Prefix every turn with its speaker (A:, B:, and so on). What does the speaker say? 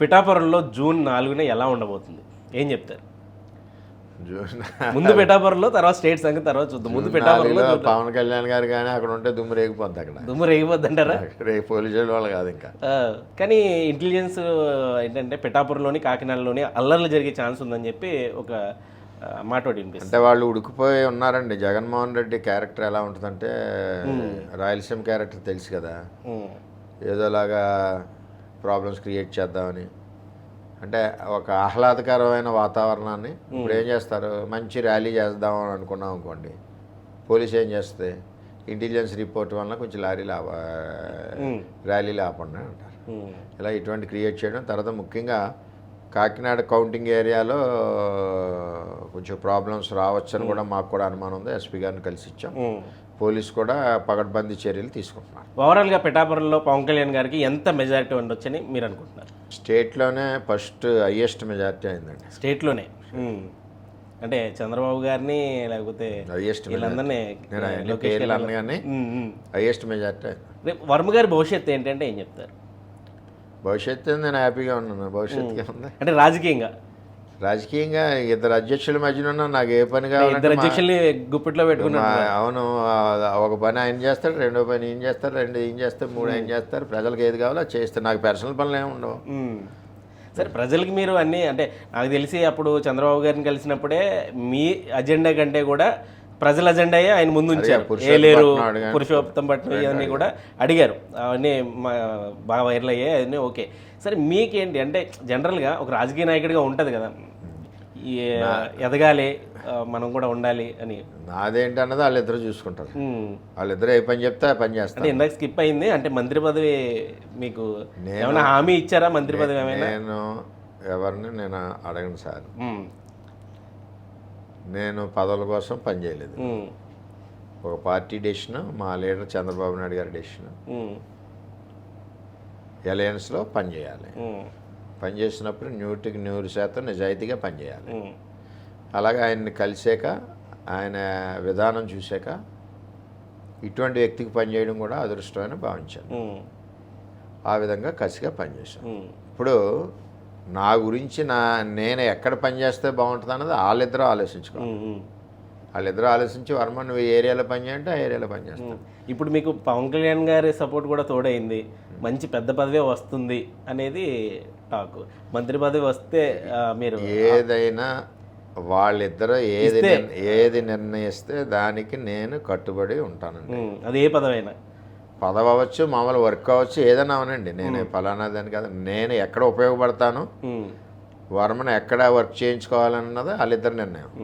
A: పిఠాపురంలో జూన్ నాలుగున ఎలా ఉండబోతుంది? ఏం చెప్తారు?
B: జూన్
A: ముందు పిఠాపురంలో తర్వాత స్టేట్ సంగతి తర్వాత చూద్దాం. ముందు పిఠాపురంలో.
B: పవన్ కళ్యాణ్ గారు కానీ అక్కడ ఉంటే దుమ్ము రేగిపోద్ది అక్కడ.
A: దుమ్ము రేగిపోద్ది అంటారా?
B: రేపు పోలీసు వాళ్ళు కాదు ఇంకా.
A: కానీ ఇంటెలిజెన్స్ ఏంటంటే పిఠాపురంలోని కాకినాడలోని అల్లర్లు జరిగే ఛాన్స్ ఉందని చెప్పి ఒక మాట
B: అంటే వాళ్ళు ఉడికిపోయి ఉన్నారండి. జగన్మోహన్ రెడ్డి క్యారెక్టర్ ఎలా ఉంటుందంటే రాయలసీమ క్యారెక్టర్ తెలుసు కదా. ఏదోలాగా ప్రాబ్లమ్స్ క్రియేట్ చేద్దామని. అంటే ఒక ఆహ్లాదకరమైన వాతావరణాన్ని ఇప్పుడు ఏం చేస్తారు? మంచి ర్యాలీ చేద్దాం అని అనుకున్నాం అనుకోండి. పోలీస్ ఏం చేస్తుంది ఇంటెలిజెన్స్ రిపోర్ట్ వలన కొంచెం లారీలు ఆప
A: ఉమ్,
B: ర్యాలీలు ఆపండి అంటారు.
A: ఉమ్,
B: ఇలా ఇటువంటి క్రియేట్ చేయడం. తర్వాత ముఖ్యంగా కాకినాడ కౌంటింగ్ ఏరియాలో కొంచెం ప్రాబ్లమ్స్ రావచ్చని కూడా మాకు కూడా అనుమానం ఉంది. ఎస్పీ గారిని కలిసి ఇచ్చాం. పోలీస్ కూడా పగడ్బందీ చర్యలు తీసుకుంటున్నారు.
A: ఓవరాల్గా పిఠాపురంలో పవన్ కళ్యాణ్ గారికి ఎంత మెజారిటీ ఉండొచ్చని మీరు అనుకుంటున్నారు?
B: స్టేట్లోనే ఫస్ట్ హయ్యెస్ట్ మెజారిటీ అయిందండి.
A: స్టేట్లోనే. అంటే చంద్రబాబు గారిని లేకపోతే
B: హయ్యెస్ట్
A: వీళ్ళందరినీ.
B: హయ్యెస్ట్ మెజారిటీ
A: వర్మ గారి భవిష్యత్తు ఏంటంటే ఏం చెప్తారు?
B: భవిష్యత్తు నేను హ్యాపీగా ఉన్నాను. భవిష్యత్తుగా ఉంది
A: అంటే రాజకీయంగా?
B: రాజకీయంగా ఇద్దరు అధ్యక్షుల మధ్యన ఉన్నా. నాకు ఏ పని మా-
A: అధ్యక్షుల్ని గుప్పిట్లో పెట్టుకున్నారు
B: మా- అవును ఒక పని ఆయన చేస్తాడు రెండో పని ఈయన చేస్తారు రెండు ఈయన చేస్తారు మూడు ఆయన చేస్తారు. ప్రజలకు ఏది కావాలో చేస్తారు. నాకు పర్సనల్ పనులు ఏమి ఉండవు.
A: సరే ప్రజలకి మీరు అన్ని అంటే నాకు తెలిసి అప్పుడు చంద్రబాబు గారిని కలిసినప్పుడే మీ అజెండా కంటే కూడా ప్రజల అజెండాయే ఆయన ముందు ఉంచారు. ఏలేరు
B: అడిగాను.
A: పురుషోత్తం పట్నం ఇవన్నీ కూడా అడిగారు. అవన్నీ మా- బాగా వైరల్ అయ్యాయి అవన్నీ ఓకే. సరే మీకేంటి? అంటే జనరల్గా ఒక రాజకీయ నాయకుడిగా ఉంటుంది కదా. ఎదగాలి మనం కూడా ఉండాలి అని.
B: నాదేంటి అన్నది వాళ్ళిద్దరు చూసుకుంటారు. వాళ్ళిద్దరు ఏ పని చెప్తే ఆ పని చేస్తారు.
A: ఇందాక స్కిప్ అయింది అంటే మంత్రి పదవి మీకు ఏమైనా హామీ ఇచ్చారా మంత్రి పదవి ఏమైనా?
B: నేను ఎవరిని నేను అడగను సార్. నేను పదవుల కోసం పని చేయలేదు
A: మ్మ్.
B: ఒక పార్టీ డెసిషన్ మా లీడర్ చంద్రబాబు నాయుడు గారి డెసిషన్
A: మ్మ్.
B: అలయన్స్లో పని చేయాలి
A: మ్మ్.
B: పని చేసినప్పుడు నూటికి నూరు శాతం నిజాయితీగా పనిచేయాలి. అలాగే ఆయన్ని కలిసాక ఆయన విధానం చూశాక ఇటువంటి వ్యక్తికి పనిచేయడం కూడా అదృష్టమని భావించాను. ఆ విధంగా కసిగా పనిచేశాను. ఇప్పుడు నా గురించి నా నేను ఎక్కడ పనిచేస్తే బాగుంటుంది అన్నది వాళ్ళిద్దరూ ఆలోచించుకోవాలి.
A: మ్మ్.
B: వాళ్ళిద్దరూ ఆలోచించి వర్మ నువ్వు ఏ ఏరియాలో పనిచేయంటే ఆ ఏరియాలో పనిచేస్తాను
A: ఇప్పుడు మీకు పవన్ కళ్యాణ్ గారి సపోర్ట్ కూడా తోడైంది. మంచి పెద్ద పదవే వస్తుంది అనేది టాక్. మంత్రి పదవి వస్తే మీరు
B: ఏదైనా వాళ్ళిద్దరూ ఏది ఏది నిర్ణయిస్తే దానికి నేను కట్టుబడి ఉంటానండి.
A: అది ఏ పదవైనా.
B: పదవి అవ్వచ్చు మామూలు వర్క్ అవ్వచ్చు ఏదైనా అవనండి నేను ఫలానా దాని కాదు. నేను ఎక్కడ ఉపయోగపడతాను. వర్మను ఎక్కడ వర్క్ చేయించుకోవాలన్నది వాళ్ళిద్దరి నిర్ణయం.